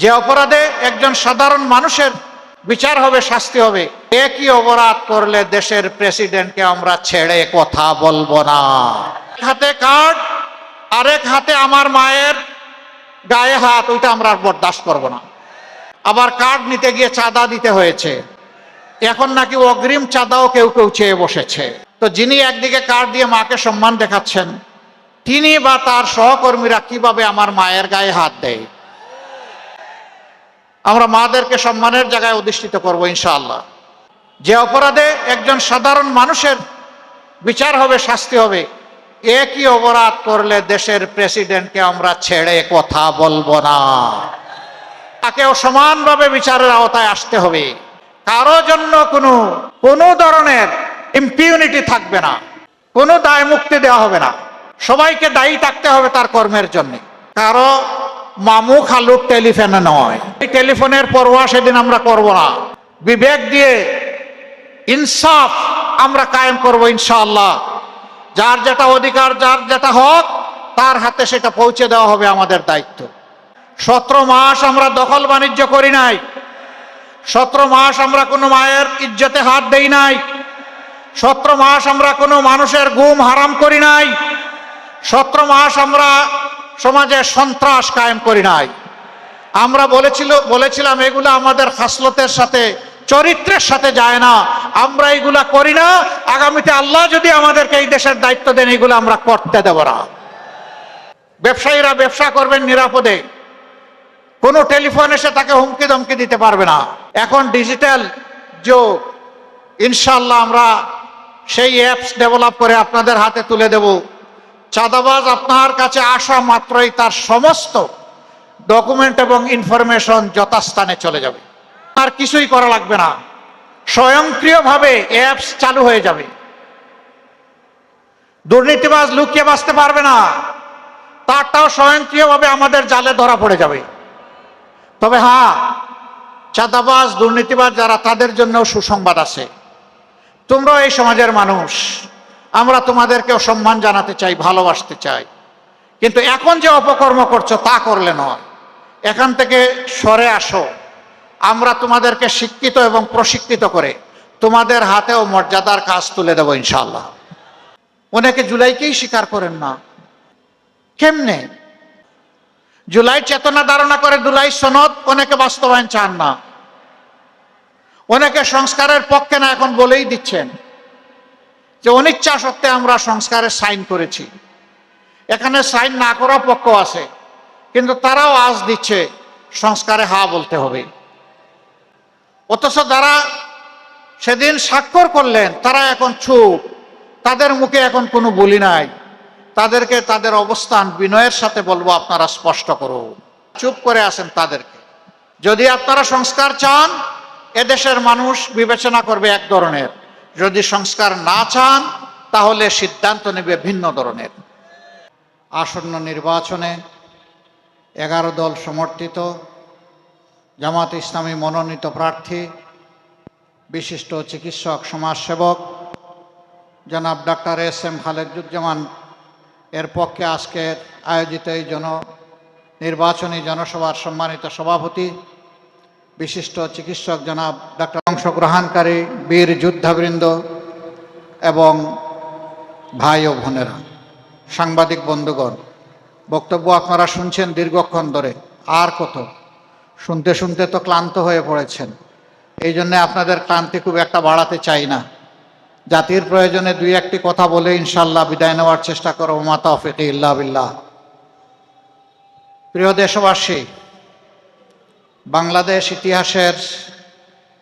যে অপরাধে একজন সাধারণ মানুষের বিচার হবে, শাস্তি হবে একই অপরাধ করলে দেশের প্রেসিডেন্টকে আমরা ছেড়ে কথা বলব না? হাতে কার্ড, আরেক হাতে আমার মায়ের গায়ে হাত, ওইটা আমরা বরদাস্ত করব না। আবার কার্ড নিতে গিয়ে চাঁদা দিতে হয়েছে। এখন নাকি অগ্রিম চাঁদাও কেউ কেউ চেয়ে বসেছে। তো যিনি একদিকে কার্ড দিয়ে মাকে সম্মান দেখাচ্ছেন, তিনি বা তার সহকর্মীরা কীভাবে আমার মায়ের গায়ে হাত দেয়? আমরা মাদেরকে সম্মানের জায়গায় অধিষ্ঠিত করব ইনশাআল্লাহ। যে অপরাধে একজন সাধারণ মানুষের বিচার হবে, শাস্তি হবে, একই অপরাধ করলে দেশের প্রেসিডেন্টকে আমরা ছেড়ে কথা বলব না। তাকেও সমানভাবে বিচারের আওতায় আসতে হবে। কারও জন্য কোনো কোনো ধরনের ইম্পিউনিটি থাকবে না। কোনো দায় মুক্তি দেওয়া হবে না। সবাইকে দায়ী থাকতে হবে তার কর্মের জন্য। কারও মামু খালুর টেলিফোনে নয়। এই টেলিফোনের পরোয়া সেদিন আমরা করব না। বিবেক দিয়ে ইনসাফ আমরা কায়েম করব ইনশাআল্লাহ। যার যেটা অধিকার, যার যেটা হক, তার হাতে সেটা পৌঁছে দেওয়া হবে আমাদের দায়িত্ব। সতেরো মাস আমরা দখল বাণিজ্য করি নাই। সতেরো মাস আমরা কোনো মায়ের ইজ্জতে হাত দেই নাই। সতেরো মাস আমরা কোনো মানুষের গুম হারাম করি নাই। সতেরো মাস আমরা সমাজে সন্ত্রাস কায়েম করি নাই। আমরা বলেছিল, বলেছিলাম, এগুলো আমাদের খাসলতের সাথে, চরিত্রের সাথে যায় না। আমরা এগুলা করি না। আগামীতে আল্লাহ যদি আমাদেরকে এই দেশের দায়িত্ব দেন, এগুলো আমরা করতে দেব না। ব্যবসায়ীরা ব্যবসা করবেন নিরাপদে। কোনো টেলিফোন এসে তাকে হুমকি ধমকি দিতে পারবে না। এখন ডিজিটাল যুগ। ইনশাল্লাহ আমরা সেই অ্যাপস ডেভেলপ করে আপনাদের হাতে তুলে দেব। চাঁদাবাজ আপনার কাছে আসা মাত্রই তার সমস্ত ডকুমেন্ট এবং ইনফরমেশন যথাস্থানে চলে যাবে। আর কিছুই করা লাগবে না। স্বয়ংক্রিয়ভাবে অ্যাপস চালু হয়ে যাবে। দুর্নীতিবাজ লুকিয়ে বাঁচতে পারবে না। তারটাও স্বয়ংক্রিয়ভাবে আমাদের জালে ধরা পড়ে যাবে। তবে হ্যাঁ চাঁদাবাজ, দুর্নীতিবাজ যারা তাদের জন্য সুসংবাদ আছে। তোমরাও এই সমাজের মানুষ। আমরা তোমাদেরকেও সম্মান জানাতে চাই, ভালোবাসতে চাই। কিন্তু এখন যে অপকর্ম করছ তা করলে নয়। এখান থেকে সরে আসো। আমরা তোমাদেরকে শিক্ষিত এবং প্রশিক্ষিত করে তোমাদের হাতেও মর্যাদার কাজ তুলে দেবো ইনশাল্লাহ অনেকে জুলাইকেই স্বীকার করেন না। কেমনে? জুলাই চেতনা ধারণা করে, জুলাই সনদ অনেকে বাস্তবায়ন চান না। অনেকে সংস্কারের পক্ষে না, এখন বলেই দিচ্ছেন। যে অনিচ্ছা সত্ত্বে আমরা সংস্কারে সাইন করেছি। এখানে সাইন না করা পক্ষ আছে, কিন্তু তারাও আজ দিচ্ছে সংস্কারে হা বলতে হবে। অথচ যারা সেদিন স্বাক্ষর করলেন, তারা এখন চুপ। তাদের মুখে এখন কোনো বলি নাই। তাদেরকে তাদের অবস্থান বিনয়ের সাথে বলব, আপনারা স্পষ্ট করুন চুপ করে আছেন তাদেরকে। যদি আপনারা সংস্কার চান, এদেশের মানুষ বিবেচনা করবে এক ধরনের। যদি সংস্কার না চান, তাহলে সিদ্ধান্ত নেবে ভিন্ন ধরনের। আসন্ন নির্বাচনে এগারো দল সমর্থিত, জামাত ইসলামী মনোনীত প্রার্থী, বিশিষ্ট চিকিৎসক, সমাজসেবক, জনাব ডাক্তার এস এম খালেদুজ্জামান এর পক্ষে আজকের আয়োজিত এই জন, নির্বাচনী জনসভার সম্মানিত সভাপতি বিশিষ্ট চিকিৎসক জনাব ডাক্তার অংশগ্রহণকারী বীর যোদ্ধাবৃন্দ এবং ভাই ও বোনেরা, সাংবাদিক বন্ধুগণ, বক্তব্য আপনারা শুনছেন দীর্ঘক্ষণ ধরে। আর কত? শুনতে শুনতে তো ক্লান্ত হয়ে পড়েছেন। এই জন্যে আপনাদের ক্লান্তি খুব একটা বাড়াতে চাই না। জাতির প্রয়োজনে দুই একটি কথা বলে ইনশাল্লাহ বিদায় নেওয়ার চেষ্টা করো। মাতা ফিক ইল্লা বিল্লাহ। প্রিয় দেশবাসী বাংলাদেশ ইতিহাসের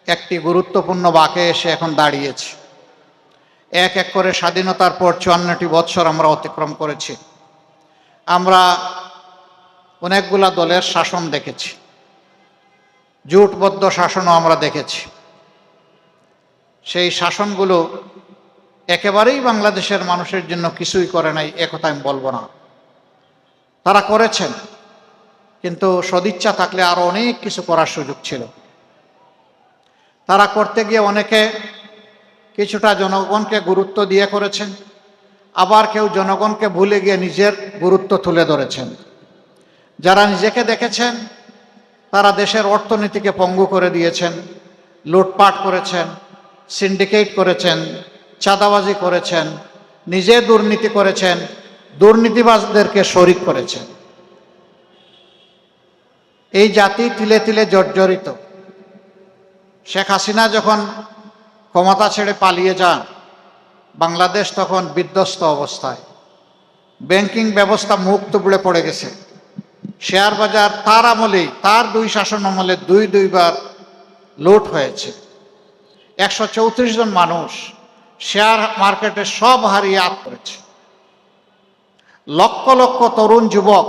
একটি গুরুত্বপূর্ণ বাঁকে এসে এখন দাঁড়িয়েছে। এক এক করে স্বাধীনতার পর চুয়ান্নটি বৎসর আমরা অতিক্রম করেছি। আমরা অনেকগুলা দলের শাসন দেখেছি। জোটবদ্ধ শাসনও আমরা দেখেছি। সেই শাসনগুলো একেবারেই বাংলাদেশের মানুষের জন্য কিছুই করে নাই একথা আমি বলব না। তারা করেছেন। কিন্তু সদিচ্ছা থাকলে আরও অনেক কিছু করার সুযোগ ছিল। তারা করতে গিয়ে অনেকে কিছুটা জনগণকে গুরুত্ব দিয়ে করেছেন, আবার কেউ জনগণকে ভুলে গিয়ে নিজের গুরুত্ব তুলে ধরেছেন। যারা নিজেকে দেখেছেন, তারা দেশের অর্থনীতিকে পঙ্গু করে দিয়েছেন, লুটপাট করেছেন, সিন্ডিকেট করেছেন, চাঁদাবাজি করেছেন, নিজে দুর্নীতি করেছেন, দুর্নীতিবাজদেরকে শরিক করেছেন। এই জাতি তিলে তিলে জর্জরিত। শেখ হাসিনা যখন ক্ষমতা ছেড়ে পালিয়ে যান, বাংলাদেশ তখন বিধ্বস্ত অবস্থায়। ব্যাংকিং ব্যবস্থা মুখ তুবড়ে পড়ে গেছে। শেয়ার বাজার তার আমলেই তার দুই শাসন আমলে দুই দুইবার লুট হয়েছে। একশো চৌত্রিশ জন মানুষ শেয়ার মার্কেটে সব হারিয়ে আত করেছে। লক্ষ লক্ষ তরুণ যুবক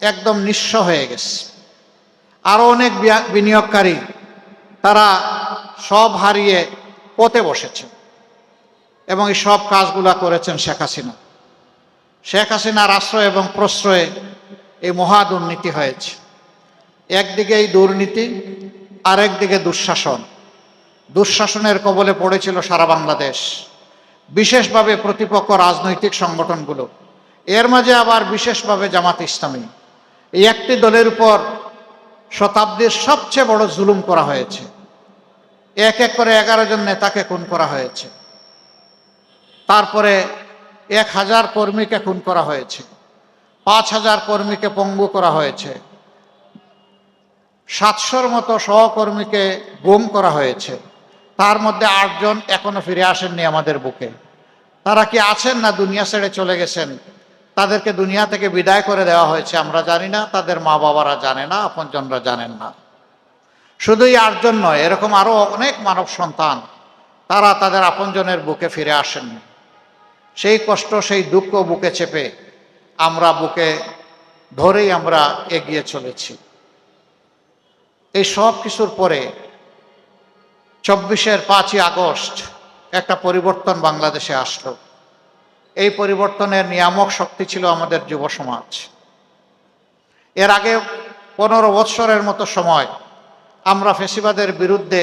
একদম নিঃস্ব হয়ে গেছে। আরও অনেক বিনিয়োগকারী, তারা সব হারিয়ে পথে বসেছে এবং এই সব কাজগুলা করেছেন শেখ হাসিনা। শেখ হাসিনার আশ্রয় এবং প্রশ্রয়ে এই মহা দুর্নীতি হয়েছে। একদিকে এই দুর্নীতি, আরেকদিকে দুঃশাসন। দুঃশাসনের কবলে পড়েছিল সারা বাংলাদেশ। বিশেষভাবে প্রতিপক্ষ রাজনৈতিক সংগঠনগুলো। এর মাঝে আবার বিশেষভাবে জামাত ইসলামী। এই একটি দলের উপর শতাব্দীর সবচেয়ে বড় জুলুম করা হয়েছে। এক এক করে এগারো জন নেতাকে খুন করা হয়েছে। তারপরে এক হাজার কর্মীকে খুন করা হয়েছে। পাঁচ হাজার কর্মীকে পঙ্গু করা হয়েছে। সাতশোর মতো সহকর্মীকে গুম করা হয়েছে। তার মধ্যে আটজন এখনও ফিরে আসেননি আমাদের বুকে। তারা কি আছেন না দুনিয়া ছেড়ে চলে গেছেন? তাদেরকে দুনিয়া থেকে বিদায় করে দেওয়া হয়েছে, আমরা জানি না। তাদের মা বাবারা জানে না, আপনজনরা জানেন না। শুধুই আটজন নয়, এরকম আরও অনেক মানব সন্তান, তারা তাদের আপনজনের বুকে ফিরে আসেননি। সেই কষ্ট, সেই দুঃখ বুকে চেপে আমরা বুকে ধরেই আমরা এগিয়ে চলেছি। এই সব কিছুর পরে চব্বিশের পাঁচই আগস্ট একটা পরিবর্তন বাংলাদেশে আসলো। এই পরিবর্তনের নিয়ামক শক্তি ছিল আমাদের যুব সমাজ। এর আগে পনেরো বৎসরের মতো সময় আমরা ফেসিবাদের বিরুদ্ধে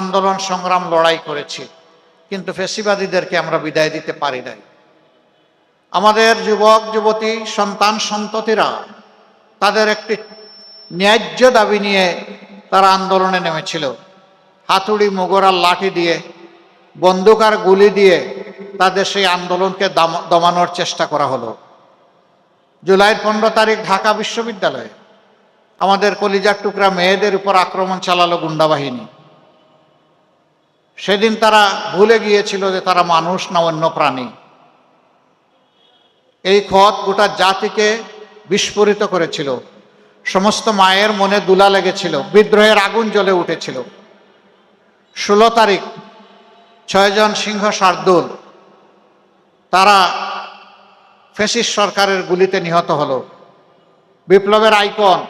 আন্দোলন, সংগ্রাম, লড়াই করেছি, কিন্তু ফেসিবাদীদেরকে আমরা বিদায় দিতে পারি নাই। আমাদের যুবক, যুবতী, সন্তান, সন্ততিরা তাদের একটি ন্যায্য দাবি নিয়ে তারা আন্দোলনে নেমেছিল। হাতুড়ি, মুগরার লাঠি দিয়ে, বন্দুক আর গুলি দিয়ে তাদের সেই আন্দোলনকে দমানোর চেষ্টা করা হলো। জুলাইয়ের পনেরো তারিখ ঢাকা বিশ্ববিদ্যালয়ে আমাদের কলিজার টুকরা মেয়েদের উপর আক্রমণ চালালো গুন্ডা বাহিনী। সেদিন তারা ভুলে গিয়েছিল যে তারা মানুষ না অন্য প্রাণী। এই ক্ষত গোটা জাতিকে বিস্ফোরিত করেছিল। সমস্ত মায়ের মনে দুলা লেগেছিল, বিদ্রোহের আগুন জ্বলে উঠেছিল। ষোলো তারিখ, ছয়জন সিংহ শার্দুল তারা ফেসিস সরকারের গুলিতে নিহত হলো। বিপ্লবের আইকন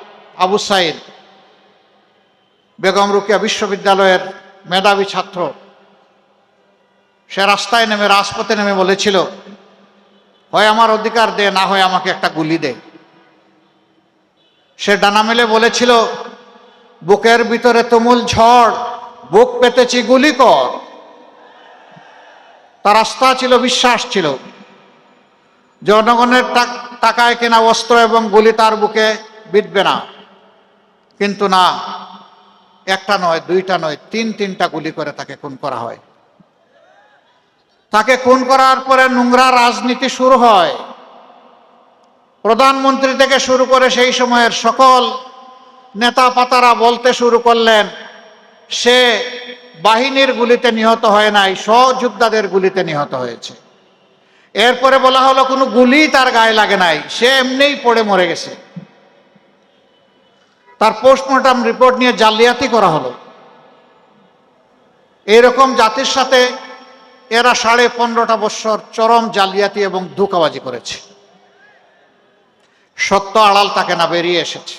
আবু সাইদ, বেগম রুকিয়া বিশ্ববিদ্যালয়ের মেধাবী ছাত্র। সে রাস্তায় নেমে, রাজপথে নেমে বলেছিল, হয় আমার অধিকার দে, না হয় আমাকে একটা গুলি দে। সে ডানা মেলে বলেছিল, বুকের ভিতরে তুমুল ঝড়, বুক পেতেছি গুলি কর। তার আস্থা ছিল, বিশ্বাস ছিল। জনগণের টাকায় কেনা অস্ত্র এবং গুলি তার বুকে বিঁধবে না। কিন্তু না, একটা নয়, দুইটা নয়, তিন তিনটা গুলি করে তাকে খুন করা হয়। তাকে খুন করার পরে নোংরা রাজনীতি শুরু হয়। প্রধানমন্ত্রী থেকে শুরু করে সেই সময়ের সকল নেতা পাতারা বলতে শুরু করলেন, সে বাহিনীর গুলিতে নিহত হয় নাই সহযোদ্ধাদের গুলিতে নিহত হয়েছে। এরপরে বলা হলো, কোনো গুলি তার গায়ে লাগে নাই, সে এমনিই পড়ে মরে গেছে। তার পোস্টমর্টম রিপোর্ট নিয়ে জালিয়াতি করা হলো। এরকম জাতির সাথে এরা সাড়ে পনেরোটা বছর চরম জালিয়াতি এবং ধোকাবাজি করেছে। সত্য আড়াল তাকে না বেরিয়ে এসেছে।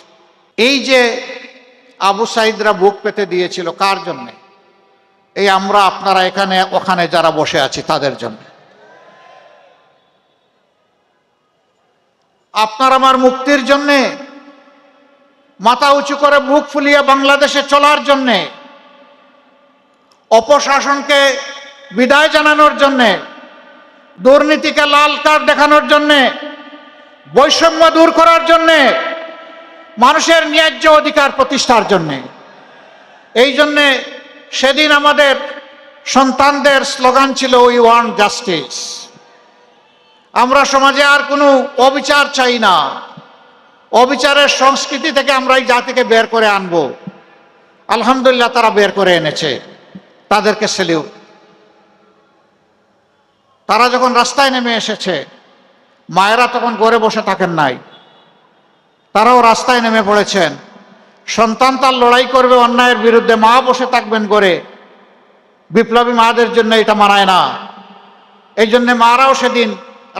এই যে আবু সাইদরা বুক পেতে দিয়েছিল, কার জন্যে? এই আমরা আপনারা এখানে, ওখানে যারা বসে আছি তাদের জন্য। আপনার আমার মুক্তির জন্যে, মাথা উঁচু করে বুক ফুলিয়ে বাংলাদেশে চলার জন্যে, অপশাসনকে বিদায় জানানোর জন্যে, দুর্নীতিকে লাল কার্ড দেখানোর জন্যে, বৈষম্য দূর করার জন্যে, মানুষের ন্যায্য অধিকার প্রতিষ্ঠার জন্যে, এই জন্যে সেদিন আমাদের সন্তানদের স্লোগান ছিল উই ওয়ান্ট জাস্টিস আমরা সমাজে আর কোনো অবিচার চাই না। অবিচারের সংস্কৃতি থেকে আমরা এই জাতিকে বের করে আনব। আলহামদুলিল্লাহ তারা বের করে এনেছে। তাদেরকে সেলিউট তারা যখন রাস্তায় নেমে এসেছে, মায়েরা তখন ঘরে বসে থাকেন নাই। তারাও রাস্তায় নেমে পড়েছেন। সন্তান তার লড়াই করবে, অন্যায়ের বিরুদ্ধে মা বসে থাকবেন করে বিপ্লবী মাদের জন্য এটা মানায় না। এই জন্যে মারাও সেদিন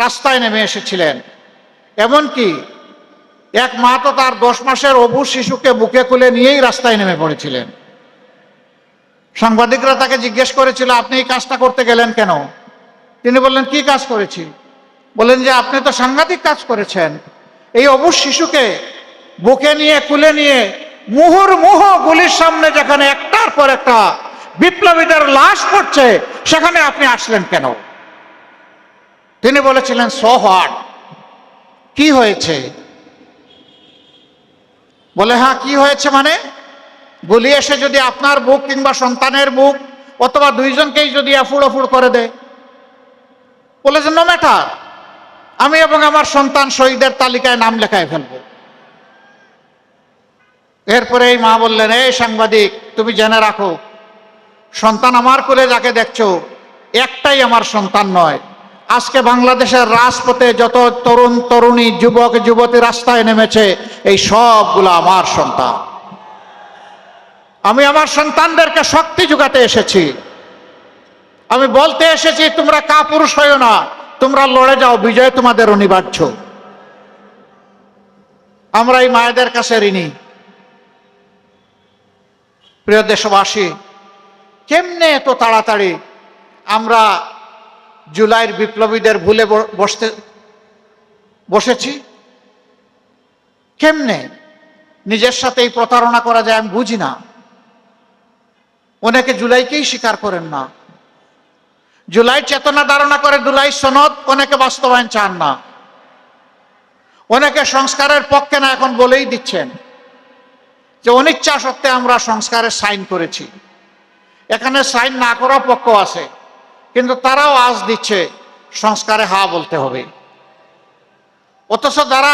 রাস্তায় নেমে এসেছিলেন। এমনকি এক মা তো তার দশ মাসের অবু শিশুকে বুকে খুলে নিয়েই রাস্তায় নেমে পড়েছিলেন। সাংবাদিকরা তাকে জিজ্ঞেস করেছিল, আপনি এই কাজটা করতে গেলেন কেন? তিনি বললেন, কি কাজ করেছি? বলেন যে, আপনি তো সাংঘাতিক কাজ করেছেন। এই অবুজ শিশুকে বুকে নিয়ে কুলে নিয়ে মুহুর মুহ গুলির সামনে যেখানে একটার পর একটা বিপ্লবীদের লাশ পড়ছে, সেখানে আপনি আসলেন কেন? তিনি বলেছিলেন সো কি হয়েছে? বলে হ্যাঁ কি হয়েছে মানে? গুলি এসে যদি আপনার বুক কিংবা সন্তানের বুক অথবা দুইজনকেই যদি আফুড় করে দেয়? বলে যে নো ম্যাটার আমি এবং আমার সন্তান শহীদের তালিকায় নাম লেখায় ফেলব। এরপরে এই মা বললেন, এই সাংবাদিক, তুমি জেনে রাখো, সন্তান আমার করে যাকে দেখছ, একটাই আমার সন্তান নয়। আজকে বাংলাদেশের রাজপথে যত তরুণ, তরুণী, যুবক, যুবতী রাস্তায় নেমেছে, এই সবগুলো আমার সন্তান। আমি আমার সন্তানদেরকে শক্তি যোগাতে এসেছি। আমি বলতে এসেছি, তোমরা কাপুরুষ হইও না, তোমরা লড়ে যাও, বিজয় তোমাদের অনিবার্য। আমরা এই মায়েদের কাছে ঋণী। প্রিয় দেশবাসী, কেমনে এত তাড়াতাড়ি আমরা জুলাইয়ের বিপ্লবীদের ভুলে বসতে, বসেছি? কেমনে? নিজের সাথে এই প্রতারণা করা যায় আমি বুঝি না। অনেকে জুলাইকেই স্বীকার করেন না। জুলাই চেতনা ধারণা করে জুলাই সনদ, অনেকে বাস্তবায়ন চান না। অনেকে সংস্কারের পক্ষে না, এখন বলেই দিচ্ছেন। যে অনিচ্ছা সত্ত্বে আমরা সংস্কারে সাইন করেছি। এখানে সাইন না করা পক্ষ আছে, কিন্তু তারাও আজ দিচ্ছে সংস্কারে হা বলতে হবে। অথচ যারা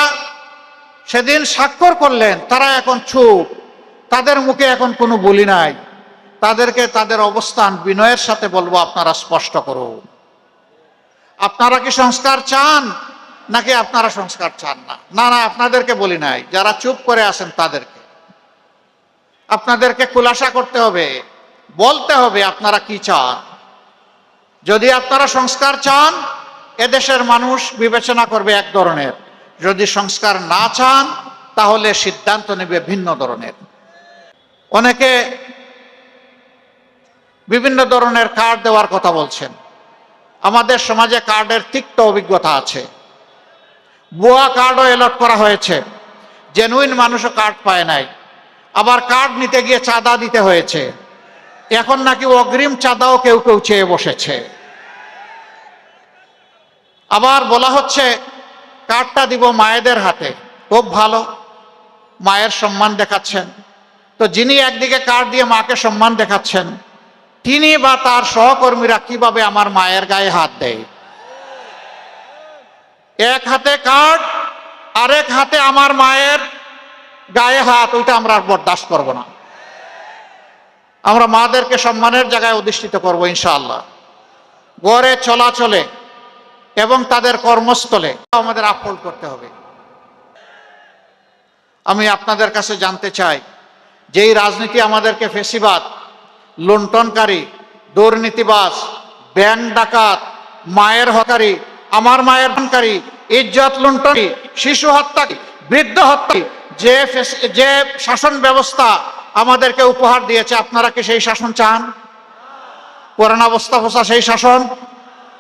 সেদিন স্বাক্ষর করলেন, তারা এখন চুপ। তাদের মুখে এখন কোনো বলি নাই। তাদেরকে তাদের অবস্থান বিনয়ের সাথে বলব, আপনারা স্পষ্ট করুন আপনারা কি সংস্কার চান, নাকি আপনারা সংস্কার চান না? না না, আপনাদেরকে বলি নাই। যারা চুপ করে আছেন, তাদেরকে। আপনাদেরকে খুলাসা করতে হবে। বলতে হবে আপনারা কি চান। যদি আপনারা সংস্কার চান, এদেশের মানুষ বিবেচনা করবে এক ধরনের। যদি সংস্কার না চান, তাহলে সিদ্ধান্ত নেবে ভিন্ন ধরনের। অনেকে বিভিন্ন ধরনের কার্ড দেওয়ার কথা বলছেন। আমাদের সমাজে কার্ডের তিক্ত অভিজ্ঞতা আছে। ভুয়া কার্ডও এলট করা হয়েছে। জেনুইন মানুষও কার্ড পায় নাই। আবার কার্ড নিতে গিয়ে চাঁদা দিতে হয়েছে। এখন নাকি অগ্রিম চাঁদাও কেউ কেউ চেয়ে বসেছে। আবার বলা হচ্ছে, কার্ডটা দিব মায়েদের হাতে। খুব ভালো, মায়ের সম্মান দেখাচ্ছেন। তো যিনি একদিকে কার্ড দিয়ে মাকে সম্মান দেখাচ্ছেন, তিনি বা তার সহকর্মীরা কীভাবে আমার মায়ের গায়ে হাত দেয়? এক হাতে কার্ড, আরেক হাতে আমার মায়ের গায়ে হাত, ওইটা আমরা আর বরদাস্ত করব না। আমরা মাদেরকে সম্মানের জায়গায় অধিষ্ঠিত করব, ইনশাআল্লাহ। গড়ে চলাচলে এবং তাদের কর্মস্থলে আমাদের আপহোল্ড করতে হবে। আমি আপনাদের কাছে জানতে চাই, যেই রাজনীতি আমাদেরকে ফেসিবাদ, লুণ্ঠনকারী দুর্নীতিবাস ব্যাংক ডাকাত, মায়ের হকারী আমার মায়ের হনকারী ইজ্জত লুণ্ঠনী শিশু হত্যা বৃদ্ধ হত্যা যে যে শাসন ব্যবস্থা আমাদেরকে উপহার দিয়েছে, আপনারা কি সেই শাসন চান? পুরান অবস্থা ফসা সেই শাসন?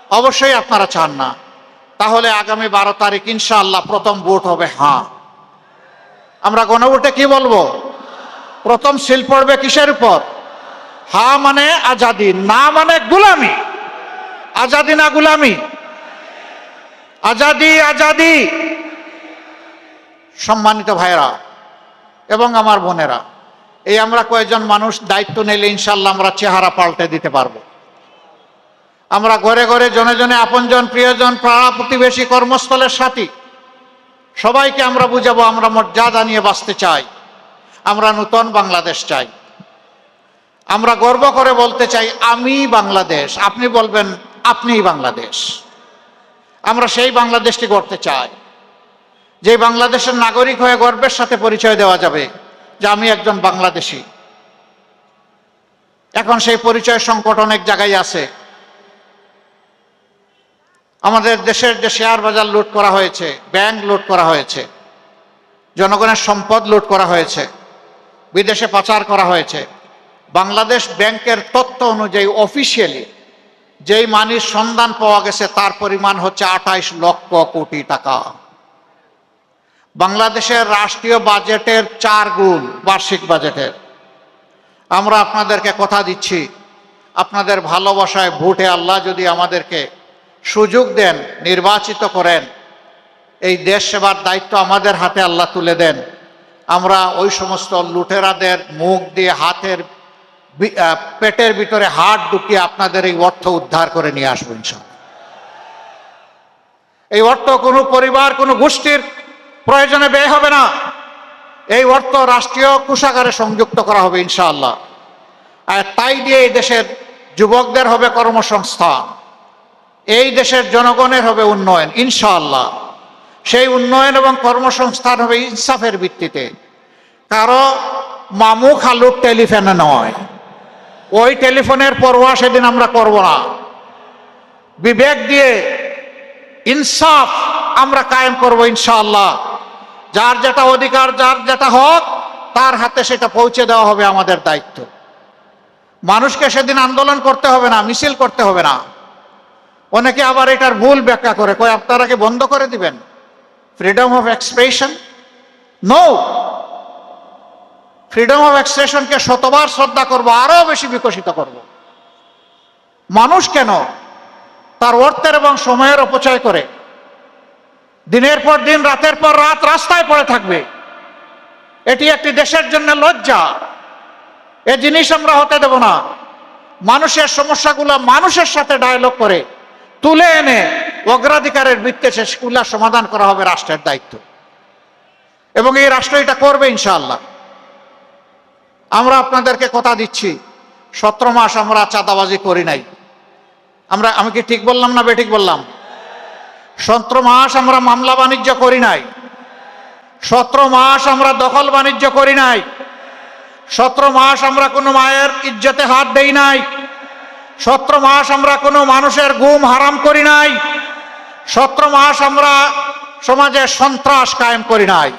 অবশ্যই আপনারা চান না। তাহলে আগামী বারো তারিখ ইনশাআল্লাহ প্রথম ভোট হবে হ্যাঁ। আমরা গণভোটে কি বলব? প্রথম সিল পড়বে কিসের উপর? হা মানে আজাদি, না মানে গুলামি। আজাদি না গুলামি? আজাদি আজাদি। সম্মানিত ভাইরা এবং আমার বোনেরা, এই আমরা কয়েকজন মানুষ দায়িত্ব নিলে ইনশাল্লাহ আমরা চেহারা পাল্টে দিতে পারব। আমরা ঘরে ঘরে জনে জনে আপনজন, প্রিয়জন, পাড়া প্রতিবেশী, কর্মস্থলের সাথী, সবাইকে আমরা বুঝাবো, আমরা মর্যাদা নিয়ে বাঁচতে চাই, আমরা নূতন বাংলাদেশ চাই। আমরা গর্ব করে বলতে চাই, আমি বাংলাদেশ, আপনি বলবেন, আপনিই বাংলাদেশ। আমরা সেই বাংলাদেশটি গড়তে চাই। যে বাংলাদেশের নাগরিক হয়ে গর্বের সাথে পরিচয় দেওয়া যাবে যে আমি একজন বাংলাদেশি। এখন সেই পরিচয় সংকট অনেক জায়গায় আছে। আমাদের দেশের যে শেয়ার বাজার লুট করা হয়েছে, ব্যাংক লুট করা হয়েছে, জনগণের সম্পদ লুট করা হয়েছে, বিদেশে পাচার করা হয়েছে। বাংলাদেশ ব্যাংকের তথ্য অনুযায়ী অফিসিয়ালি যেই মানির সন্ধান পাওয়া গেছে, তার পরিমাণ হচ্ছে আঠাইশ লক্ষ কোটি টাকা। বাংলাদেশের রাষ্ট্রীয় বাজেটের চার গুণ বার্ষিক বাজেটের। আমরা আপনাদেরকে কথা দিচ্ছি, আপনাদের ভালোবাসায় ভোটে আল্লাহ যদি আমাদেরকে সুযোগ দেন, নির্বাচিত করেন, এই দেশ সেবার দায়িত্ব আমাদের হাতে আল্লাহ তুলে দেন। আমরা ওই সমস্ত লুটেরাদের মুখ দিয়ে হাতের পেটের ভিতরে হাত ঢুকিয়ে আপনাদের এই অর্থ উদ্ধার করে নিয়ে আসব ইনশাল্লাহ এই অর্থ কোনো পরিবার, কোনো গোষ্ঠীর প্রয়োজনে ব্যয় হবে না। এই অর্থ রাষ্ট্রীয় কোষাগারে সংযুক্ত করা হবে ইনশাআল্লাহ। আর তাই দিয়ে এই দেশের যুবকদের হবে কর্মসংস্থান। এই দেশের জনগণের হবে উন্নয়ন, ইনশাআল্লাহ। সেই উন্নয়ন এবং কর্মসংস্থান হবে ইনসাফের ভিত্তিতে। কারও মামু খালুর টেলিফোনে নয়। ওই টেলিফোনের পরোয়া সেদিন আমরা করব না। বিবেক দিয়ে ইনসাফ আমরা কায়েম করব ইনশাআল্লাহ। যার যেটা অধিকার, যার যেটা হক, তার হাতে সেটা পৌঁছে দেওয়া হবে আমাদের দায়িত্ব। মানুষকে সেদিন আন্দোলন করতে হবে না, মিছিল করতে হবে না। অনেকে আবার এটার ভুল ব্যাখ্যা করে, কয় আপনারা কি বন্ধ করে দিবেন? Freedom of expression no freedom of এক্সপ্রেশনকে শতবার শ্রদ্ধা করব আরও বেশি বিকশিত করব। মানুষ কেন তার অর্থের এবং সময়ের অপচয় করে? দিনের পর দিন, রাতের পর রাত রাস্তায় পড়ে থাকবে। এটি একটি দেশের জন্য লজ্জা। এ জিনিস আমরা হতে দেব না। মানুষের সমস্যাগুলো মানুষের সাথে ডায়লগ করে, তুলে এনে অগ্রাধিকারের ভিত্তিতে সেগুলা সমাধান করা হবে রাষ্ট্রের দায়িত্ব। এবং এই রাষ্ট্র এটা করবে ইনশাআল্লাহ। আমরা আপনাদেরকে কথা দিচ্ছি, সতেরো মাস আমরা চাঁদাবাজি করি নাই। আমরা, আমি কি ঠিক বললাম না বেঠিক বললাম? সতেরো মাস আমরা মামলা বাণিজ্য করি নাই। সতেরো মাস আমরা দখল বাণিজ্য করি নাই। সতেরো মাস আমরা কোনো মায়ের ইজ্জতে হাত দেই নাই। সতেরো মাস আমরা কোনো মানুষের গুম হারাম করি নাই। সতেরো মাস আমরা সমাজে সন্ত্রাস কায়েম করি নাই।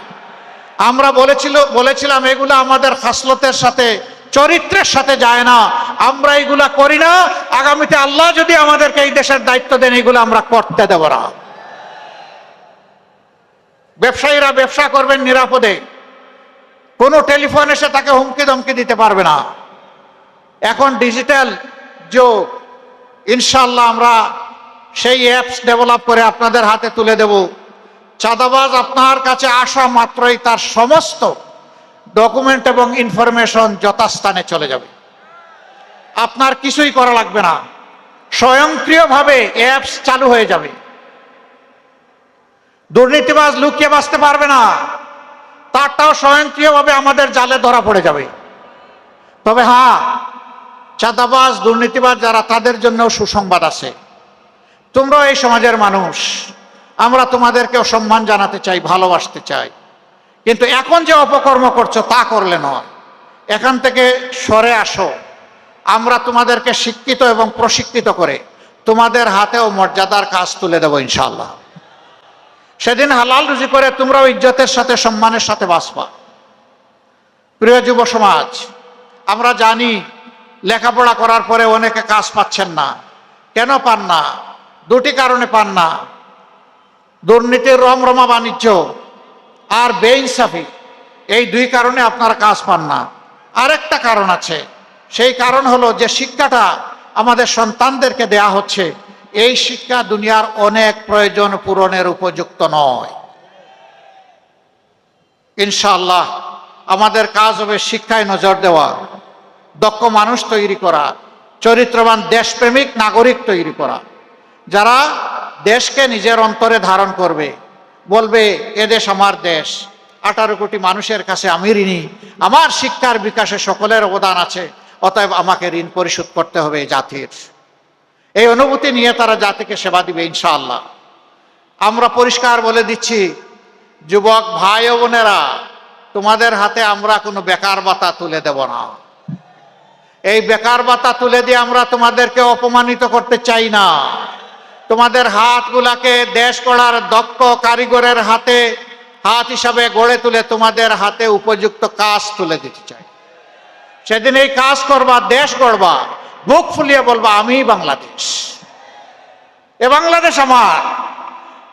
আমরা বলেছিল বলেছিলাম, এগুলো আমাদের খাসলতের সাথে, চরিত্রের সাথে যায় না। আমরা এগুলা করি না। আগামীতে আল্লাহ যদি আমাদেরকে এই দেশের দায়িত্ব দেন, এগুলো আমরা করতে দেব না। ব্যবসায়ীরা ব্যবসা করবেন নিরাপদে। কোনো টেলিফোন এসে তাকে হুমকি ধমকি দিতে পারবে না। এখন ডিজিটাল যুগ। ইনশাল্লাহ আমরা সেই অ্যাপস ডেভেলপ করে আপনাদের হাতে তুলে দেব। চাঁদাবাজ আপনার কাছে আসা মাত্রই তার সমস্ত ডকুমেন্ট এবং ইনফরমেশন যথাস্থানে চলে যাবে। আপনার কিছুই করা লাগবে না। স্বয়ংক্রিয়ভাবে অ্যাপস চালু হয়ে যাবে। দুর্নীতিবাজ লুকিয়ে বাঁচতে পারবে না। তারটাও স্বয়ংক্রিয়ভাবে আমাদের জালে ধরা পড়ে যাবে। তবে হ্যাঁ চাঁদাবাজ, দুর্নীতিবাজ যারা, তাদের জন্য সুসংবাদ আছে। তোমরাও এই সমাজের মানুষ। আমরা তোমাদেরকেও সম্মান জানাতে চাই, ভালোবাসতে চাই। কিন্তু এখন যে অপকর্ম করছ, তা করলে নয়। এখান থেকে সরে আসো। আমরা তোমাদেরকে শিক্ষিত এবং প্রশিক্ষিত করে তোমাদের হাতেও মর্যাদার কাজ তুলে দেবো ইনশাল্লাহ সেদিন হালাল রুজি করে তোমরাও ইজ্জতের সাথে, সম্মানের সাথে বাঁচবা। প্রিয় যুব সমাজ, আমরা জানি লেখাপড়া করার পরে অনেকে কাজ পাচ্ছেন না। কেন পান না? দুটি কারণে পান না। দুর্নীতির রমরমা বাণিজ্য আর বেইনসাফি, এই দুই কারণে আপনারা কাজ পান না। আরেকটা কারণ আছে, সেই কারণ হলো যে শিক্ষাটা আমাদের সন্তানদেরকে দেয়া হচ্ছে এই শিক্ষা দুনিয়ার অনেক প্রয়োজন পূরণের উপযুক্ত নয়। ইনশাল্লাহ আমাদের কাজ হবে শিক্ষায় নজর দেওয়া, দক্ষ মানুষ তৈরি করা, চরিত্রবান দেশপ্রেমিক নাগরিক তৈরি করা। যারা দেশকে নিজের অন্তরে ধারণ করবে, বলবে, এ দেশ আমার দেশ, আঠারো কোটি মানুষের কাছে আমি ঋণী, আমার শিক্ষার বিকাশে সকলের অবদান আছে, অতএব আমাকে ঋণ পরিশোধ করতে হবে জাতির। এই অনুভূতি নিয়ে তারা জাতিকে সেবা দিবে, ইনশাআল্লাহ। আমরা পরিষ্কার বলে দিচ্ছি, যুবক ভাই ও বোনেরা, তোমাদের হাতে আমরা কোনো বেকার ভাতা তুলে দেব না। এই বেকার ভাতা তুলে দিয়ে আমরা তোমাদেরকে অপমানিত করতে চাই না। তোমাদের হাতগুলাকে দেশ গড়ার দক্ষ কারিগরের হাতে, হাত হিসাবে গড়ে তুলে তোমাদের হাতে উপযুক্ত কাজ তুলে দিতে চাই। সেদিন এই কাজ করবা, দেশ গড়বা। বুক ফুলিয়ে বলব আমি বাংলাদেশ। এ বাংলাদেশ আমার।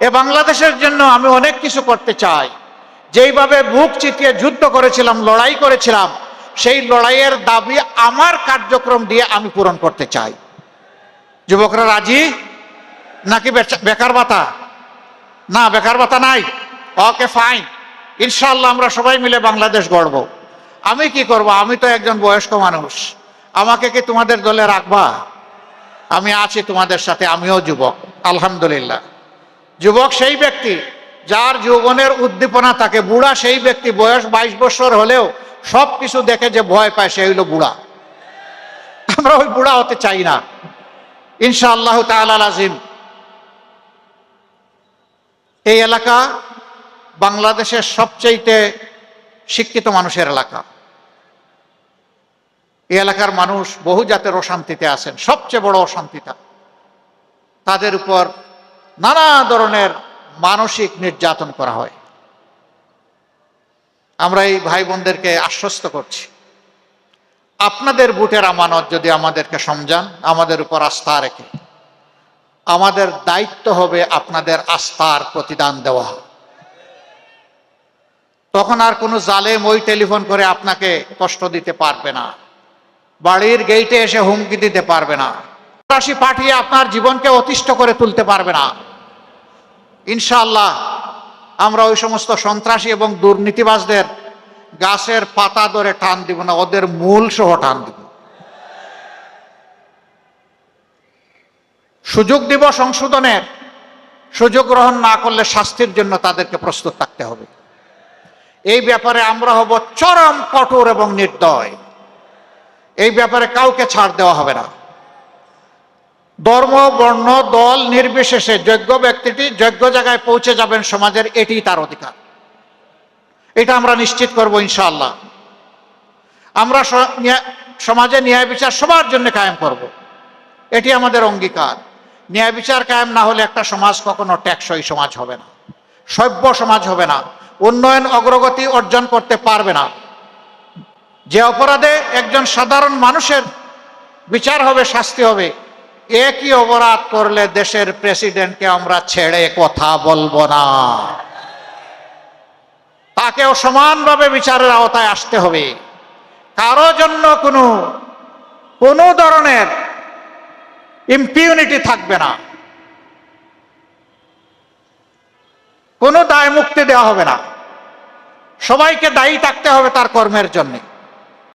এ বাংলাদেশের জন্য আমি অনেক কিছু করতে চাই। যেইভাবে বুক চিতিয়ে যুদ্ধ করেছিলাম, লড়াই করেছিলাম, সেই লড়াইয়ের দাবি আমার কার্যক্রম দিয়ে আমি পূরণ করতে চাই। যুবকরা রাজি? নাকি বেকার ভাতা? না, বেকার ভাতা নাই। Okay, fine. ইনশাল্লাহ আমরা সবাই মিলে বাংলাদেশ গড়ব। আমি কি করব? আমি তো একজন বয়স্ক মানুষ। আমাকে কি তোমাদের দলে রাখবা? আমি আছি তোমাদের সাথে, আমিও যুবক, আলহামদুলিল্লাহ। যুবক সেই ব্যক্তি যার যৌবনের উদ্দীপনা থাকে, বুড়া সেই ব্যক্তি, বয়স বাইশ বছর হলেও সব কিছু দেখে যে ভয় পায়, সে হইল বুড়া। আমরা ওই বুড়া হতে চাই না। ইনশাআল্লাহ তাআলা আজিম। এই এলাকা বাংলাদেশের সবচেয়েতে শিক্ষিত মানুষের এলাকা। এই এলাকার মানুষ বহু জাতের অশান্তিতে আছেন। সবচেয়ে বড় অশান্তিটা তাদের উপর নানা ধরনের মানসিক নির্যাতন করা হয়। আমরা এই ভাই বোনদেরকে আশ্বস্ত করছি। আপনাদের বুটের আমানত যদি আমাদেরকে সমঝান আমাদের উপর আস্থা রেখে। আমাদের দায়িত্ব হবে আপনাদের আস্থার প্রতিদান দেওয়া। তখন আর কোনো জালেম ওই টেলিফোন করে আপনাকে কষ্ট দিতে পারবে না। বাড়ির গেইটে এসে হুমকি দিতে পারবে না। রাশি পাঠিয়ে আপনার জীবনকে অতিষ্ঠ করে তুলতে পারবে না। ইনশাআল্লাহ আমরা ওই সমস্ত সন্ত্রাসী এবং দুর্নীতিবাজদের গাছের পাতা ধরে টান দিব না, ওদের মূল সহ টান দিব। সুযোগ দিব সংশোধনের, সুযোগ গ্রহণ না করলে শাস্তির জন্য তাদেরকে প্রস্তুত থাকতে হবে। এই ব্যাপারে আমরা হব চরম কঠোর এবং নির্দয়। এই ব্যাপারে কাউকে ছাড় দেওয়া হবে না। ধর্ম, বর্ণ, দল নির্বিশেষে যোগ্য ব্যক্তিটি যোগ্য জায়গায় পৌঁছে যাবেন সমাজের এটি তার অধিকার। এটা আমরা নিশ্চিত করব ইনশাআল্লাহ। আমরা সমাজে ন্যায় বিচার সবার জন্য কায়েম করব। এটি আমাদের অঙ্গীকার। ন্যায় বিচার কায়েম না হলে একটা সমাজ কখনো টেকসই সমাজ হবে না। সভ্য সমাজ হবে না। উন্নয়ন অগ্রগতি অর্জন করতে পারবে না। যে অপরাধে একজন সাধারণ মানুষের বিচার হবে, শাস্তি হবে, একই অপরাধ করলে দেশের প্রেসিডেন্টকে আমরা ছেড়ে কথা বলব না। তাকেও সমানভাবে বিচারের আওতায় আসতে হবে। কারও জন্য কোনো কোনো ধরনের ইম্পিউনিটি থাকবে না। কোনো দায় মুক্তি দেওয়া হবে না। সবাইকে দায়ী থাকতে হবে তার কর্মের জন্যে।